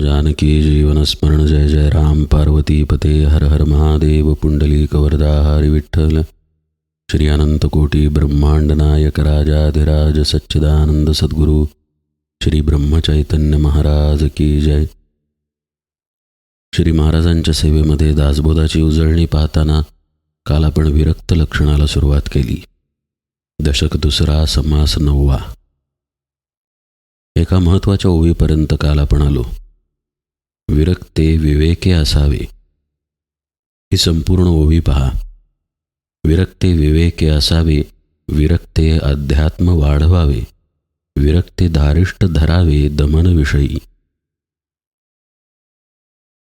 जानकी जीवनस्मरण जय जय राम पार्वती पते हर हर महादेव पुंडली वरदा हरी विठ्ठल। श्री अनंतकोटी ब्रह्मांड नायक राजाधिराज सच्चिदानंद सद्गुरू श्री ब्रह्मचैतन्य महाराज की जय। श्री महाराजांच्या सेवेमध्ये दासबोधाची उजळणी पाहताना काल आपण विरक्त लक्षणाला सुरुवात केली. दशक दुसरा समास नववा. एका महत्त्वाच्या ओवीपर्यंत काल आपण आलो. विरक्ते विवेके असावे. ही संपूर्ण ओवी पहा. विरक्ते विवेके असावे विरक्ते अध्यात्म वाढवावे विरक्ते धारिष्ट धरावे दमनविषयी.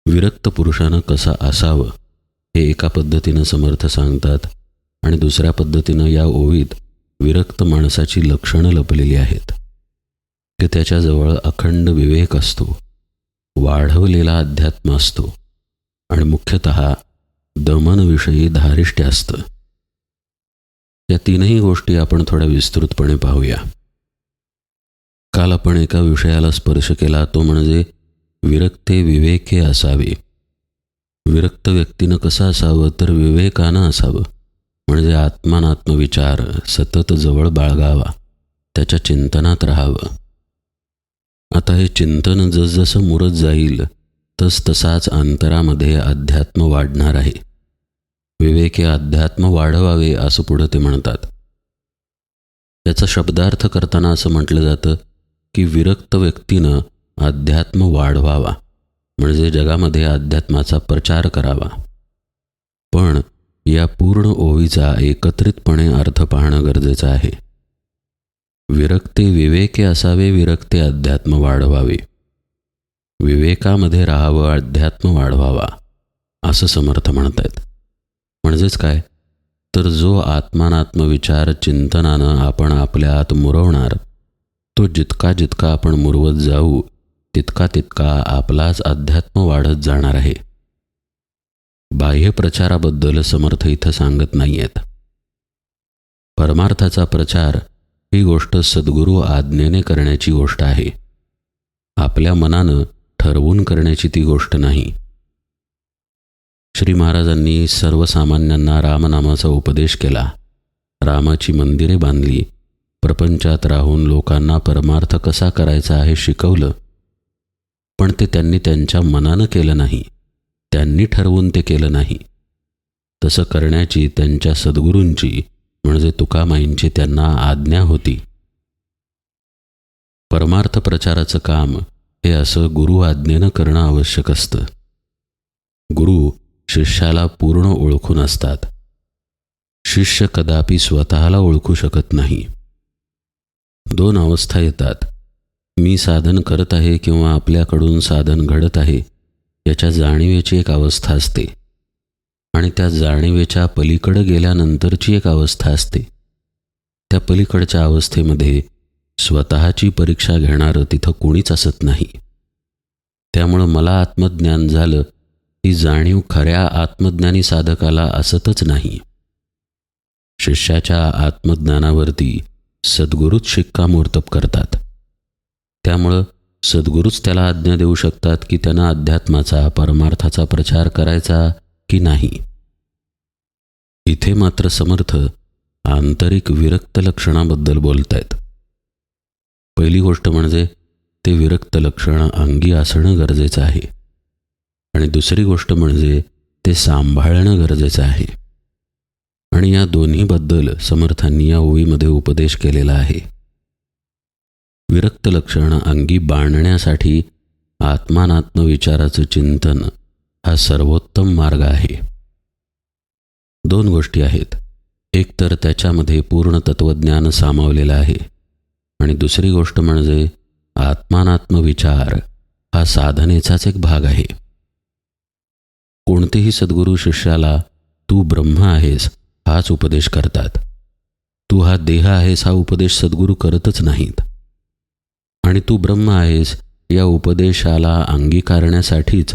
विरक्त पुरुषानं कसा असावं हे एका पद्धतीनं समर्थ सांगतात आणि दुसऱ्या पद्धतीनं या ओवीत विरक्त माणसाची लक्षणं लपलेली आहेत. की त्याच्याजवळ अखंड विवेक असतो. वाढवलेला अध्यात्म असतो. आणि मुख्यतः दमनविषयी धारिष्ट्य असतं. या तीनही गोष्टी आपण थोड्या विस्तृतपणे पाहूया. काल आपण एका विषयाला स्पर्श केला तो म्हणजे विरक्ते विवेके असावे. विरक्त व्यक्तीनं कसं असावं? तर विवेकानं असावं. म्हणजे आत्मानात्मविचार सतत जवळ बाळगावा. त्याच्या चिंतनात राहावं. आता हे चिंतन जसजसं मुरत जाईल तस तसाच अंतरामध्ये अध्यात्म वाढणार आहे. विवेके अध्यात्म वाढवावे असं पुढं ते म्हणतात. याचा शब्दार्थ करताना असं म्हटलं जातं की विरक्त व्यक्तीनं अध्यात्म वाढवावा म्हणजे जगामध्ये अध्यात्माचा प्रचार करावा. पण या पूर्ण ओवीचा एकत्रितपणे अर्थ पाहणं गरजेचं आहे. विरक्ते विवेके असावे विरक्ते अध्यात्म वाढवावे. विवेकामध्ये राहावं अध्यात्म वाढवावा असं समर्थ म्हणतायत. म्हणजेच काय? तर जो आत्मानात्मविचार चिंतनानं आपण आपल्या आत मुरवणार तो जितका जितका आपण मुरवत जाऊ तितका तितका आपलाच अध्यात्म वाढत जाणार आहे. बाह्य प्रचाराबद्दल समर्थ इथं सांगत नाही आहेत परमार्थाचा प्रचार ही गोष्ट सद्गुरू आज्ञेने करण्याची गोष्ट आहे. आपल्या मनानं ठरवून करण्याची ती गोष्ट नाही. श्री महाराजांनी सर्वसामान्यांना रामनामाचा उपदेश केला. रामाची मंदिरे बांधली. प्रपंचात राहून लोकांना परमार्थ कसा करायचा आहे शिकवलं. पण ते त्यांनी त्यांच्या मनानं केलं नाही. त्यांनी ठरवून ते केलं नाही. तसं करण्याची त्यांच्या सद्गुरूंची म्हणजे तुकामाईंची त्यांना आज्ञा होती. परमार्थ प्रचाराचं काम हे असं गुरु आज्ञेनं करणं आवश्यक असतं. गुरु शिष्याला पूर्ण ओळखून असतात. शिष्य कदापि स्वतःला ओळखू शकत नाही. दोन अवस्था येतात. मी साधन करत आहे किंवा आपल्याकडून साधन घडत आहे याच्या जाणीवेची एक अवस्था असते. आणि त्या जाणीवेच्या पलीकडं गेल्यानंतरची एक अवस्था असते. त्या पलीकडच्या अवस्थेमध्ये स्वतःची परीक्षा घेणारं तिथं कोणीच असत नाही. त्यामुळं मला आत्मज्ञान झालं ही जाणीव खऱ्या आत्मज्ञानी साधकाला असतच नाही. शिष्याच्या आत्मज्ञानावरती सद्गुरूच शिक्कामोर्तब करतात. त्यामुळं सद्गुरूच त्याला आज्ञा देऊ शकतात की त्यांना अध्यात्माचा परमार्थाचा प्रचार करायचा की नाही. इथे मात्र समर्थ आंतरिक विरक्त लक्षणाबद्दल बोलत आहेत पहिली गोष्ट म्हणजे ते विरक्त लक्षण अंगी असणं गरजेचं आहे. आणि दुसरी गोष्ट म्हणजे ते सांभाळणं गरजेचं आहे. आणि या दोन्हीबद्दल समर्थांनी या ओळीमध्ये उपदेश केलेला आहे. विरक्त लक्षण अंगी बांधण्यासाठी आत्मानात्म विचाराचं चिंतन हा सर्वोत्तम मार्ग आहे. दोन गोष्टी आहेत. एक तर त्याच्यामध्ये पूर्ण तत्वज्ञान सामावलेलं आहे. आणि दुसरी गोष्ट म्हणजे आत्मानात्म विचार हा साधनेचाच एक भाग आहे. कोणतेही सद्गुरू शिष्याला तू ब्रह्म आहेस हाच उपदेश करतात. तू हा देह आहेस हा उपदेश सद्गुरू करतच नाहीत. आणि तू ब्रह्म आहेस या उपदेशाला अंगीकारण्यासाठीच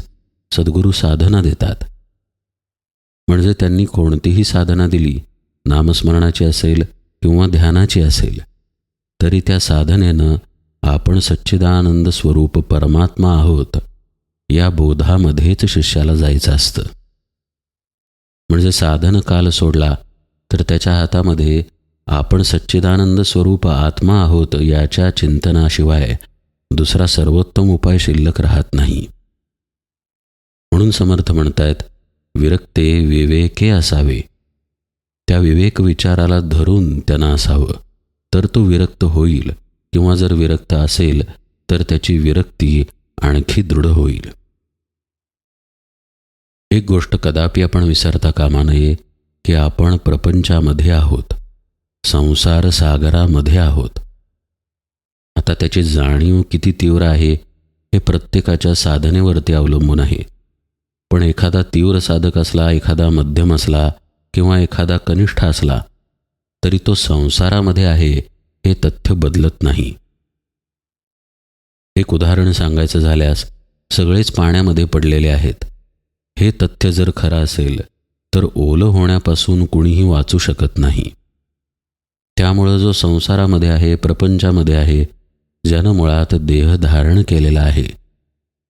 सद्गुरू साधना देतात. म्हणजे त्यांनी कोणतीही साधना दिली नामस्मरणाची असेल किंवा ध्यानाची असेल तरी त्या साधनेनं आपण सच्चिदानंद स्वरूप परमात्मा आहोत या बोधामध्येच शिष्याला जायचं असतं. म्हणजे साधन काल सोडला तर त्याच्या हातामध्ये आपण सच्चिदानंद स्वरूप आत्मा आहोत याच्या चिंतनाशिवाय दुसरा सर्वोत्तम उपाय शिल्लक राहत नाही. म्हणून समर्थ म्हणतायत विरक्ते विवेके असावे. त्या विवेक विचाराला धरून त्यांना असावं. तर तो विरक्त होईल. किंवा जर विरक्त असेल तर त्याची विरक्ती आणखी दृढ होईल. एक गोष्ट कदापि आपण विसरता कामा नये की आपण प्रपंचामध्ये आहोत. संसार सागरामध्ये आहोत. आता त्याची जाणीव किती तीव्र आहे हे प्रत्येकाच्या साधनेवरती अवलंबून आहे. पण एखादा तीव्र साधक असला एखादा मध्यम असला किंवा एखादा कनिष्ठ असला तरी तो संसारामध्ये आहे हे तथ्य बदलत नाही. एक उदाहरण सांगायचं झाल्यास सगळेच पाण्यामध्ये पडलेले आहेत. हे तथ्य जर खरं असेल तर ओलं होण्यापासून कुणीही वाचू शकत नाही. त्यामुळं जो संसारामध्ये आहे प्रपंचामध्ये आहे ज्यानं मुळात देह धारण केलेला आहे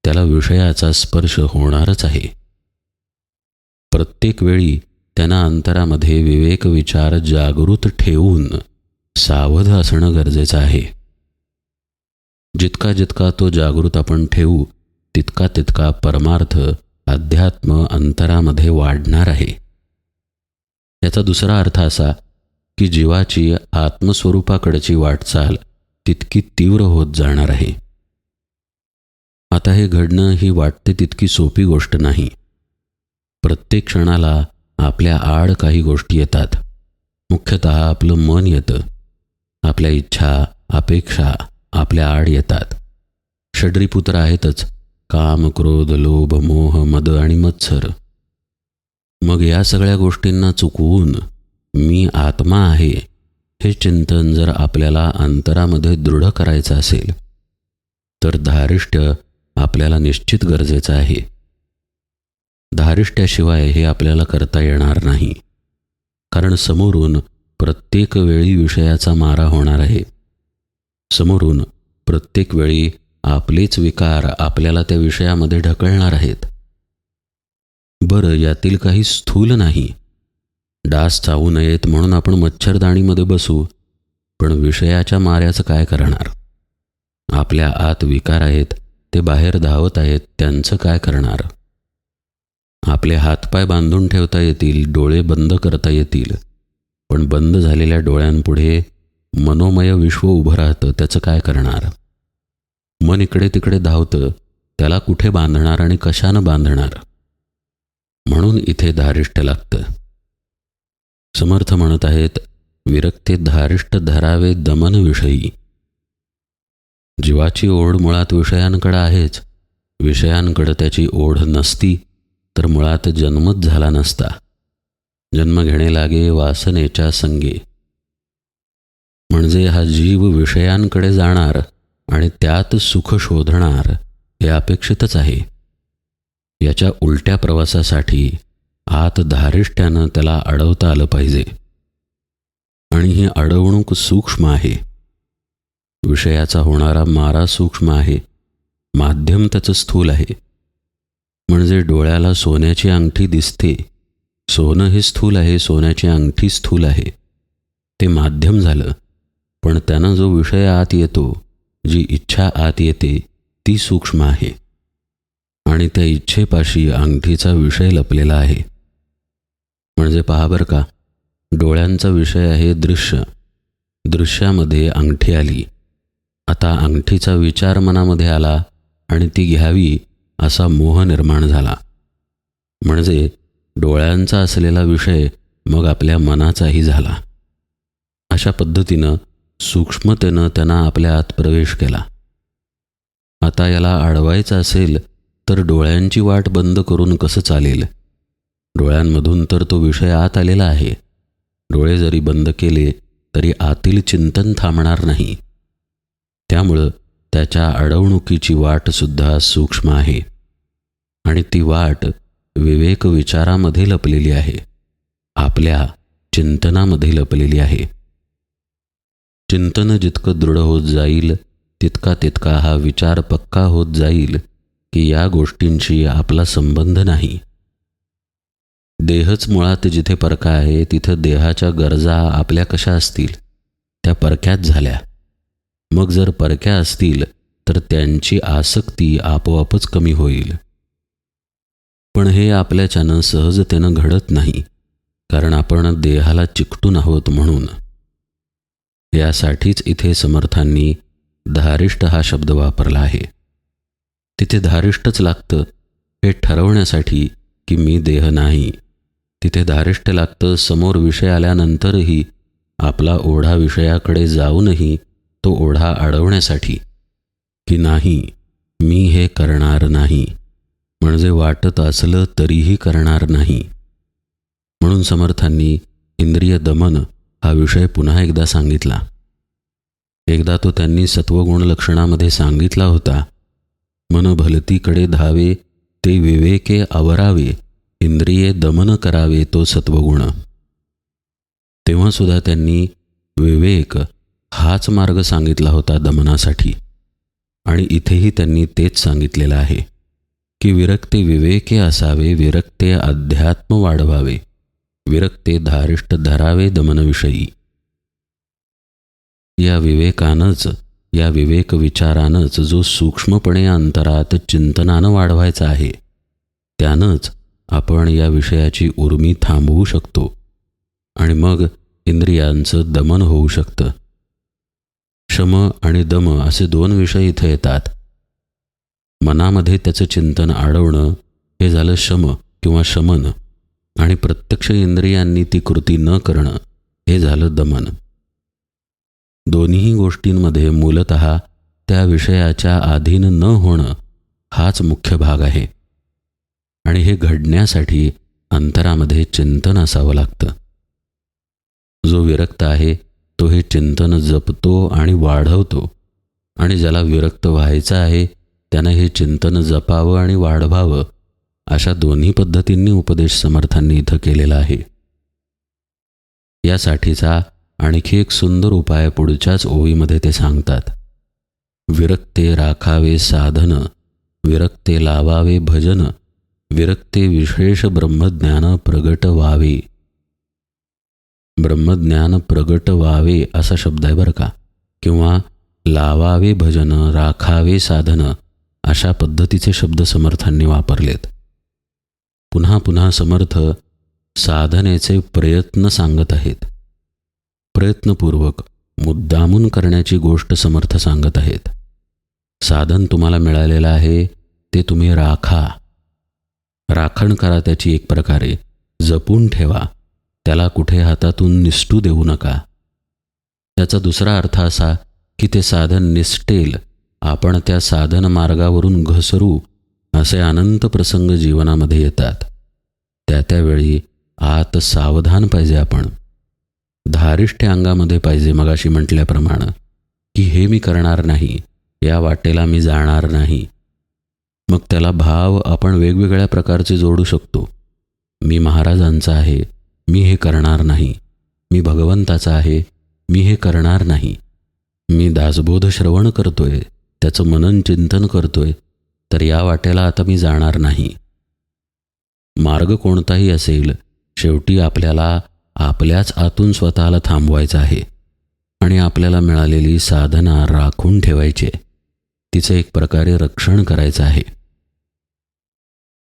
त्याला विषयाचा स्पर्श होणारच आहे. प्रत्येक वेळी त्यांना अंतरामध्ये विवेक विचार जागृत ठेवून सावध असणं गरजेचं आहे. जितका जितका तो जागृत आपण ठेवू तितका तितका परमार्थ अध्यात्म अंतरामध्ये वाढणार आहे. याचा दुसरा अर्थ असा की जीवाची आत्मस्वरूपाकडची वाटचाल तितकी तीव्र होत जाणार आहे. आता हे घडणं ही वाटते तितकी सोपी गोष्ट नाही. प्रत्येक क्षणाला आपल्या आड काही गोष्टी येतात. मुख्यतः आपलं मन येतं. आपल्या इच्छा अपेक्षा आपल्या आड येतात. षड्रीपुत्र आहेतच. काम क्रोध लोभ मोह मद आणि मत्सर. मग या सगळ्या गोष्टींना चुकवून मी आत्मा आहे हे चिंतन जर आपल्याला अंतरामध्ये दृढ करायचं असेल तर धारिष्ट्य आपल्याला निश्चित गरजेचं आहे. धारिष्ट्याशिवाय हे आपल्याला करता येणार नाही. कारण समोरून प्रत्येक वेळी विषयाचा मारा होणार आहे. समोरून प्रत्येक वेळी आपलेच विकार आपल्याला त्या विषयामध्ये ढकलणार आहेत. बरं यातील काही स्थूल नाही. डास चावू नयेत म्हणून आपण मच्छरदाणीमध्ये बसू पण विषयाच्या माऱ्याचं काय करणार? आपल्या आत विकार आहेत ते बाहेर धावत आहेत त्यांचं काय करणार? आपले हातपाय बांधून ठेवता येतील डोळे बंद करता येतील. पण बंद झालेल्या डोळ्यांपुढे मनोमय विश्व उभं राहतं त्याचं काय करणार? मन इकडे तिकडे धावतं त्याला कुठे बांधणार आणि कशानं बांधणार? म्हणून इथे धारिष्ट लागतं. समर्थ म्हणत आहेत विरक्ते धारिष्ट धरावे दमन विषयी जीवाची ओढ मुळात विषयांकडं आहेच. विषयांकडं त्याची ओढ नसती तर मुळात जन्मच झाला नसता. जन्म घेणे लागे वासनेच्या संगे. म्हणजे हा जीव विषयांकडे जाणार आणि त्यात सुख शोधणार हे अपेक्षितच आहे. याच्या उलट्या प्रवासासाठी आत धारिष्ट्यानं त्याला अडवता आलं पाहिजे. आणि ही अडवणूक सूक्ष्म आहे. विषयाचा होणारा मारा सूक्ष्म आहे. माध्यम त्याचं स्थूल आहे. म्हणजे डोळ्याला सोन्याची अंगठी दिसते. सोनं हे स्थूल आहे सोन्याची अंगठी स्थूल आहे. ते माध्यम झालं. पण त्यानं जो विषय आत येतो जी इच्छा आत येते ती सूक्ष्म आहे. आणि त्या इच्छेपाशी अंगठीचा विषय लपलेला आहे. म्हणजे पहा बरं का डोळ्यांचा विषय आहे दृश्य. दृश्यामध्ये अंगठी आली. आता अंगठीचा विचार मनामध्ये आला आणि ती घ्यावी असा मोह निर्माण झाला. म्हणजे डोळ्यांचा असलेला विषय मग आपल्या मनाचाही झाला. अशा पद्धतीनं सूक्ष्मतेनं त्यांना आपल्या आत प्रवेश केला. आता याला अडवायचं असेल तर डोळ्यांची वाट बंद करून कसं चालेल? डोळ्यांमधून तर तो विषय आत आलेला आहे. डोळे जरी बंद केले तरी आतील चिंतन थांबणार नाही. त्यामुळं त्याच्या अडवणुकीची वाटसुद्धा सूक्ष्म आहे. आणि ती वाट विवेक विचारामध्ये लपलेली आहे. आपल्या चिंतनामध्ये लपलेली आहे. चिंतन जितकं दृढ होत जाईल तितका तितका हा विचार पक्का होत जाईल की या गोष्टींशी आपला संबंध नाही. देहच मुळात जिथे परका आहे तिथं देहाच्या गरजा आपल्या कशा असतील? त्या परक्याच झाल्या. मग जर परक्या असतील तर त्यांची आसक्ती आपोआपच कमी होईल. पण हे आपल्याच्यानं सहजतेनं घडत नाही कारण आपण देहाला चिकटून आहोत म्हणून. यासाठीच इथे समर्थांनी धारिष्ट हा शब्द वापरला आहे. तिथे धारिष्टच लागतं हे ठरवण्यासाठी की मी देह नाही. तिथे धारिष्ट लागतं समोर विषय आल्यानंतरही आपला ओढा विषयाकडे जाऊनही तो ओढा अडवण्यासाठी की नाही मी हे करणार नाही. म्हणजे वाटत असलं तरीही करणार नाही. म्हणून समर्थांनी इंद्रिय दमन हा विषय पुन्हा एकदा सांगितला. एकदा तो त्यांनी सत्वगुण लक्षणामध्ये सांगितला होता मन भलतीकडे धावे ते विवेके आवरावे इंद्रिये दमन करावे तो सत्वगुण. तेव्हा सुद्धा त्यांनी विवेक हाच मार्ग सांगितला होता दमनासाठी. आणि इथेही त्यांनी तेच सांगितलेलं आहे की विरक्ते विवेके असावे विरक्ते अध्यात्म वाढवावे विरक्ते धारिष्ट धरावे दमनविषयी. या विवेकानंच या विवेक विचारानंच जो सूक्ष्मपणे अंतरात चिंतनानं वाढवायचा आहे त्यानंच आपण या विषयाची उर्मी थांबवू शकतो आणि मग इंद्रियांचं दमन होऊ शकतं. शम आणि दम असे दोन विषय इथं येतात. मनामध्ये त्याचं चिंतन अडवणं हे झालं शम किंवा शमन आणि प्रत्यक्ष इंद्रियांनी ती कृती न करणं हे झालं दमन. दोन्ही गोष्टींमध्ये मूलत त्या विषयाच्या अधीन न होणं हाच मुख्य भाग आहे. आणि हे घडण्यासाठी अंतरामध्ये चिंतन असावं लागतं. जो विरक्त आहे तो हे चिंतन जपतो आणि वाढवतो. आणि ज्याला विरक्त व्हायचं आहे त्यानं हे चिंतन जपावं आणि वाढवावं अशा दोन्ही पद्धतींनी उपदेश समर्थांनी इथं केलेला आहे. यासाठीचा आणखी एक सुंदर उपाय पुढच्याच ओवीमध्ये ते सांगतात. विरक्ते राखावे साधन विरक्ते लावावे भजन विरक्ते विशेष ब्रह्मज्ञान प्रगट व्हावे. ब्रह्मज्ञान प्रगट व्हावे असा शब्द आहे बरं का. किंवा लावावे भजन राखावे साधन अशा पद्धतीचे शब्द समर्थांनी वापरलेत. पुन्हा पुन्हा समर्थ साधनेचे प्रयत्न सांगत आहेत. प्रयत्नपूर्वक मुद्दामून करण्याची गोष्ट समर्थ सांगत आहेत. साधन तुम्हाला मिळालेलं आहे ते तुम्ही राखा. राखण करा त्याची एक प्रकारे जपून ठेवा. त्याला कुठे हातातून निष्ठू देऊ नका. त्याचा दुसरा अर्थ असा की ते साधन निष्ठेल. आपण त्या साधन मार्गावरून घसरू असे अनंत प्रसंग जीवनामध्ये येतात. त्या त्यावेळी आत सावधान पाहिजे आपण. धारिष्ठ्य अंगामध्ये पाहिजे मगाशी म्हटल्याप्रमाणे की हे मी करणार नाही या वाटेला मी जाणार नाही. मग त्याला भाव आपण वेगवेगळ्या प्रकारचे जोडू शकतो. मी महाराजांचा आहे मी हे करणार नाही. मी भगवंताचा आहे. मी हे करणार नाही. मी दासबोध श्रवण करतोय. त्याचं मनन चिंतन करतोय. तर या वाटेला आता मी जाणार नाही. मार्ग कोणताही असेल शेवटी आपल्याला आपल्याच आतून स्वतःला थांबवायचं आहे आणि आपल्याला मिळालेली साधना राखून ठेवायची. तिचं एक प्रकारे रक्षण करायचं आहे.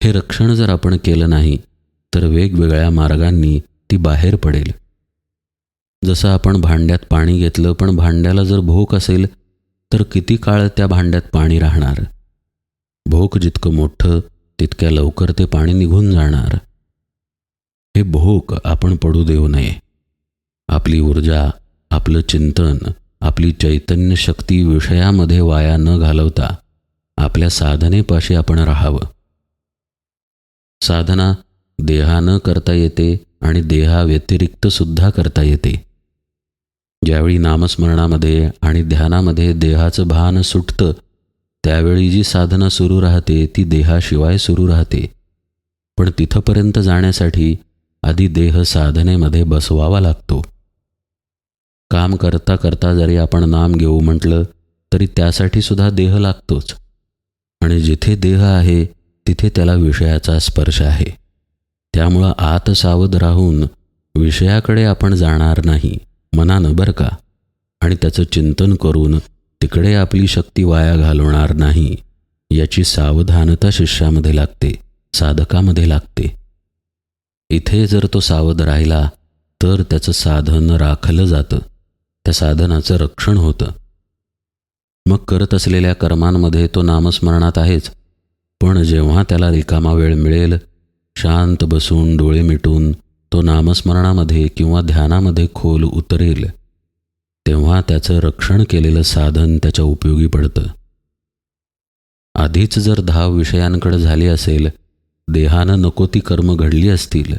हे रक्षण जर आपण केलं नाही तर वेगवेगळ्या मार्गांनी ती बाहेर पडेल. जसं आपण भांड्यात पाणी घेतलं पण भांड्याला जर भोक असेल तर किती काळ त्या भांड्यात पाणी राहणार? भोक जितकं मोठं तितक्या लवकर ते पाणी निघून जाणार. हे भोक आपण पडू देऊ नये. आपली ऊर्जा आपलं चिंतन आपली चैतन्य शक्ती विषयामध्ये वाया न घालवता आपल्या साधनेपाशी आपण राहावं. साधना देहानं करता येते आणि देहाव्यतिरिक्त सुद्धा करता येते. ज्यावेळी नामस्मरणामध्ये आणि ध्यानामध्ये देहाचं भान सुटतं त्यावेळी जी साधना सुरू राहते ती देहाशिवाय सुरू राहते. पण तिथंपर्यंत जाण्यासाठी आधी देह साधनेमध्ये बसवावा लागतो. काम करता करता जरी आपण नाम घेऊ म्हटलं तरी त्यासाठी सुद्धा देह लागतोच. आणि जिथे देह आहे तिथे त्याला विषयाचा स्पर्श आहे. त्यामुळं आत सावध राहून विषयाकडे आपण जाणार नाही मनानं बरं का? आणि त्याचं चिंतन करून तिकडे आपली शक्ती वाया घालवणार नाही याची सावधानता शिष्यामध्ये लागते साधकामध्ये लागते. इथे जर तो सावध राहिला तर त्याचं साधन राखलं जातं त्या साधनाचं रक्षण होतं. मग करत असलेल्या कर्मांमध्ये तो नामस्मरणात आहेच पण जेव्हा त्याला रिकामा वेळ मिळेल शांत बसून डोळे मिटून तो नामस्मरणामध्ये किंवा ध्यानामध्ये खोल उतरेल. तेव्हा त्याचं रक्षण केलेलं साधन त्याच्या उपयोगी पडतं. आधीच जर धाव विषयांकडे झाली असेल देहानं नको ती कर्म घडली असतील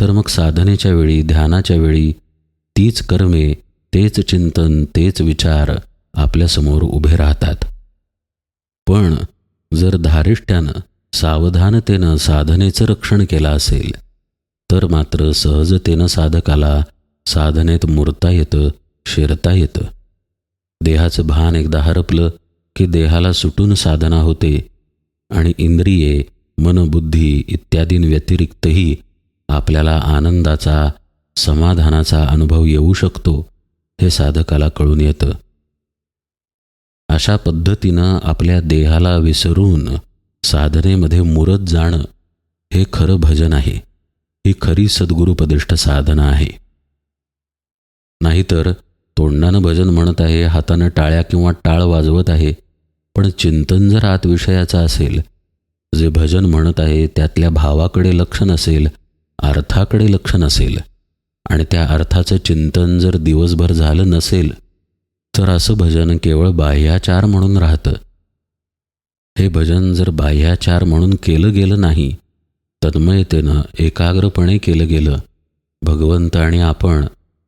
तर मग साधनेच्या वेळी ध्यानाच्या वेळी तीच कर्मे तेच चिंतन तेच विचार आपल्यासमोर उभे राहतात. पण जर धारिष्ट्यानं सावधानतेनं साधनेचं रक्षण केलं असेल तर मात्र सहजतेनं साधकाला साधनेत मुरता येतं शिरता येतं. देहाचं भान एकदा हरपलं की देहाला सुटून साधना होते आणि इंद्रिये मनबुद्धी इत्यादींव्यतिरिक्तही आपल्याला आनंदाचा समाधानाचा अनुभव येऊ शकतो हे साधकाला कळून येतं. अशा पद्धतीनं आपल्या देहाला विसरून साधनेमध्ये मुरत जाणं हे खरं भजन आहे. ही खरी सद्गुरुपदिष्ट साधना आहे. नाहीतर तोंडानं भजन म्हणत आहे हातानं टाळ्या किंवा टाळ वाजवत आहे पण चिंतन जर आत विषयाचं असेल जे भजन म्हणत आहे त्यातल्या भावाकडे लक्ष नसेल अर्थाकडे लक्ष नसेल आणि त्या अर्थाचं चिंतन जर दिवसभर झालं नसेल तर असं भजन केवळ बाह्याचार म्हणून राहतं. हे भजन जर बाह्याचार म्हणून केलं गेलं नाही तन्मयतेनं एकाग्रपणे केलं गेलं. भगवंत आणि आपण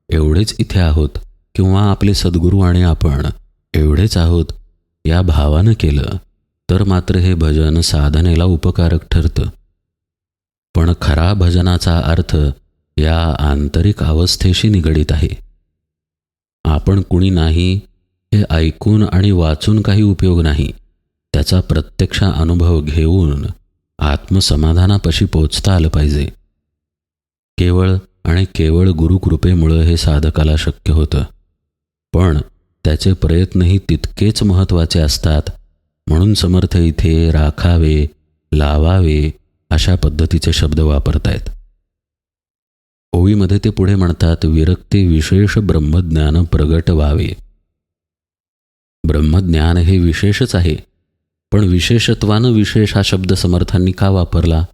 एवढेच इथे आहोत किंवा आपले सद्गुरू आणि आपण एवढेच आहोत या भावानं केलं तर मात्र हे भजन साधनेला उपकारक ठरतं. पण खरा भजनाचा अर्थ या आंतरिक अवस्थेशी निगडीत आहे. आपण कुणी नाही हे ऐकून आणि वाचून काही उपयोग नाही. त्याचा प्रत्यक्ष अनुभव घेऊन आत्मसमाधानापाशी पोचता आलं पाहिजे. केवळ आणि केवळ गुरुकृपेमुळं हे साधकाला शक्य होतं. पण त्याचे प्रयत्नही तितकेच महत्त्वाचे असतात म्हणून समर्थ इथे राखावे लावावे अशा पद्धतीचे शब्द वापरतायत. ओवीमध्ये ते पुढे म्हणतात विरक्ती विशेष ब्रह्मज्ञान प्रगट व्हावे ब्रह्मज्ञान हे विशेषच आहे. पण विशेषत्वानं विशेष हा शब्द समर्थांनी का वापरला?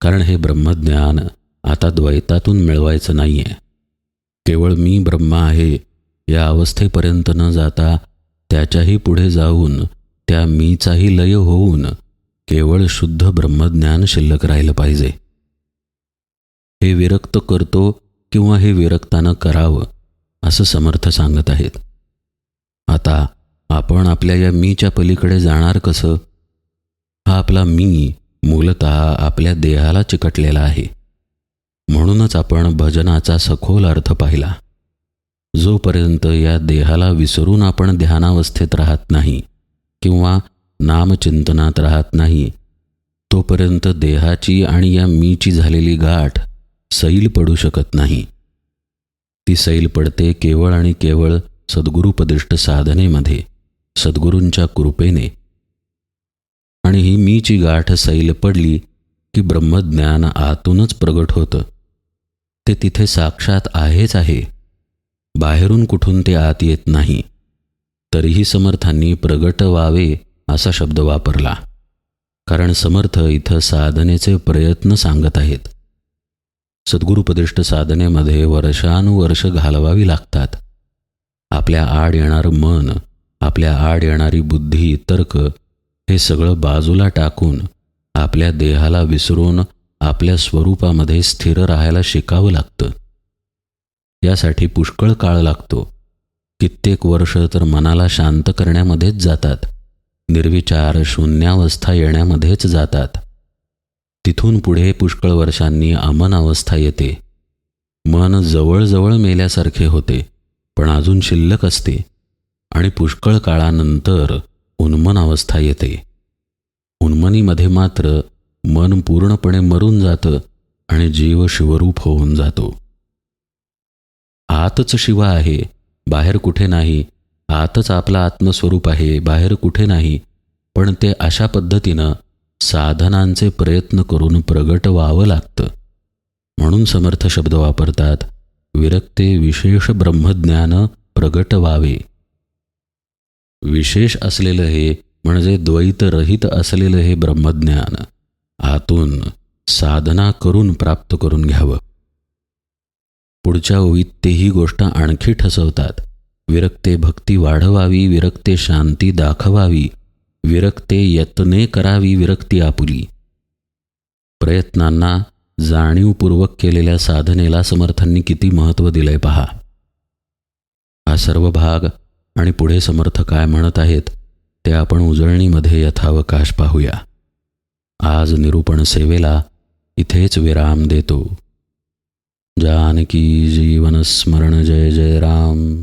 कारण हे ब्रह्मज्ञान आता द्वैतातून मिळवायचं नाही आहे केवळ मी ब्रह्म आहे या अवस्थेपर्यंत न जाता त्याच्याही पुढे जाऊन त्या मीचाही लय होऊन केवळ शुद्ध ब्रह्मज्ञान शिल्लक राहिलं पाहिजे. हे विरक्त करतो किंवा हे विरक्तानं करावं असं समर्थ सांगत आहेत. आता आपण आपल्या या मीच्या पलीकडे जाणार कसं? हा आपला मी मूलत आपल्या देहाला चिकटलेला आहे. म्हणूनच आपण भजनाचा सखोल अर्थ पाहिला. जोपर्यंत या देहाला विसरून आपण ध्यानावस्थेत राहत नाही किंवा नामचिंतनात राहत नाही तोपर्यंत देहाची आणि या मीची झालेली गाठ सैल पडू शकत नाही. ती सैल पडते केवळ आणि केवळ सद्गुरुपदिष्ट साधनेमध्ये. सद्गुरूंच्या कृपेने. आणि ही मीची गाठ सैल पडली की ब्रह्मज्ञान आतूनच प्रगट होतं. ते तिथे साक्षात आहेच आहे. बाहेरून कुठून ते आत येत नाही. तरीही समर्थांनी प्रगट व्हावे असा शब्द वापरला. कारण समर्थ इथं साधनेचे प्रयत्न सांगत आहेत. सद्गुरुपदिष्ट साधनेमध्ये वर्षानुवर्ष घालवावी लागतात. आपल्या आड येणारं मन आपल्या आड येणारी बुद्धी तर्क हे सगळं बाजूला टाकून आपल्या देहाला विसरून आपल्या स्वरूपामध्ये स्थिर राहायला शिकावं लागतं. यासाठी पुष्कळ काळ लागतो. कित्येक वर्ष तर मनाला शांत करण्यामध्येच जातात. निर्विचार शून्यावस्था येण्यामध्येच जातात. तिथून पुढे पुष्कळ वर्षांनी अमन अवस्था येते. मन जवळजवळ मेल्यासारखे होते पण अजून शिल्लक असते. आणि पुष्कळ काळानंतर उन्मन अवस्था येते. उन्मनीमध्ये मात्र मन पूर्णपणे मरून जातं आणि जीव शिवरूप होऊन जातो. आतच शिव आहे बाहेर कुठे नाही आतच आपला आत्मस्वरूप आहे बाहेर कुठे नाही पण ते अशा पद्धतीनं साधनांचे प्रयत्न करून प्रगट व्हावं लागतं. म्हणून समर्थ शब्द वापरतात विरक्ते विशेष ब्रह्मज्ञान प्रगट व्हावे. विशेष असलेलं हे म्हणजे द्वैतरहित असलेलं हे ब्रह्मज्ञान. आतून साधना करून प्राप्त करून घ्यावं. पुढच्या ओळीत तेही गोष्ट आणखी ठसवतात. विरक्ते भक्ती वाढवावी विरक्ते शांती दाखवावी विरक्ते यत्ने करावी विरक्ती आपुली. प्रयत्नांना जाणीवपूर्वक केलेल्या साधनेला समर्थांनी किती महत्त्व दिलंय पहा. हा सर्व भाग आणि पुढे समर्थ काय म्हणत आहेत ते आपण उजळणीमध्ये यथावकाश पाहूया. आज निरूपण सेवेला इथेच विराम देतो. जानकी जीवन स्मरण जय जय राम.